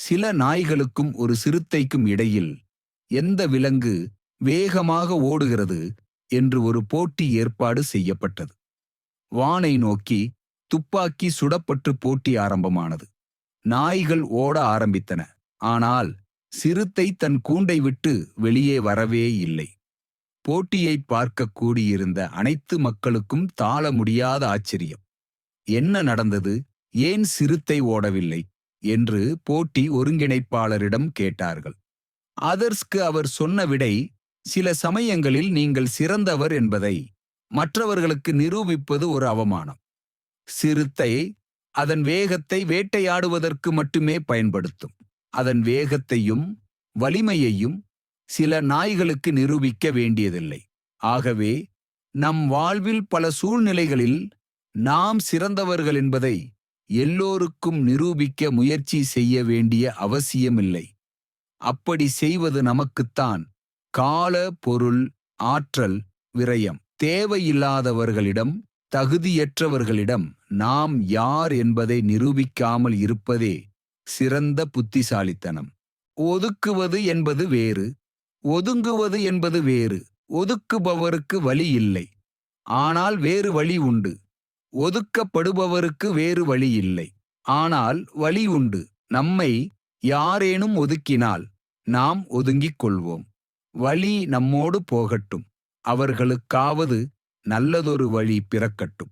சில நாய்களுக்கும் ஒரு சிறுத்தைக்கும் இடையில் எந்த விலங்கு வேகமாக ஓடுகிறது என்று ஒரு போட்டி ஏற்பாடு செய்யப்பட்டது. வானை நோக்கி துப்பாக்கி சுடப்பட்டு போட்டி ஆரம்பமானது. நாய்கள் ஓட ஆரம்பித்தன. ஆனால் சிறுத்தை தன் கூண்டை விட்டு வெளியே வரவே இல்லை. போட்டியை பார்க்க கூடியிருந்த அனைத்து மக்களுக்கும் தாள முடியாத ஆச்சரியம். என்ன நடந்தது? ஏன் சிறுத்தை ஓடவில்லை? என்று போட்டி ஒருங்கிணைப்பாளரிடம் கேட்டார்கள். அதர்ஸ்க்கு அவர் சொன்ன விடை சில சமயங்களில் நீங்கள் சிறந்தவர் என்பதை மற்றவர்களுக்கு நிரூபிப்பது ஒரு அவமானம். சிறுத்தை அதன் வேகத்தை வேட்டையாடுவதற்கு மட்டுமே பயன்படுத்தும். அதன் வேகத்தையும் வலிமையையும் சில நாய்களுக்கு நிரூபிக்க வேண்டியதில்லை. ஆகவே நம் வாழ்வில் பல சூழ்நிலைகளில் நாம் சிறந்தவர்கள் என்பதை எல்லோருக்கும் நிரூபிக்க முயற்சி செய்ய வேண்டிய அவசியமில்லை. அப்படி செய்வது நமக்குத்தான் கால பொருள் ஆற்றல் விரயம். தேவையில்லாதவர்களிடம் தகுதியற்றவர்களிடம் நாம் யார் என்பதை நிரூபிக்காமல் இருப்பதே சிறந்த புத்திசாலித்தனம். ஒதுக்குவது என்பது வேறு ஒதுங்குவது என்பது வேறு ஒதுக்குபவருக்கு வழி இல்லை. ஆனால் வேறு வழி உண்டு. ஒதுக்கப்படுபவருக்கு வேறு வழி இல்லை ஆனால் வழி உண்டு. நம்மை யாரேனும் ஒதுக்கினால் நாம் ஒதுங்கிக் கொள்வோம் வழி நம்மோடு போகட்டும். அவர்களுக்காவது நல்லதொரு வழி பிறக்கட்டும்.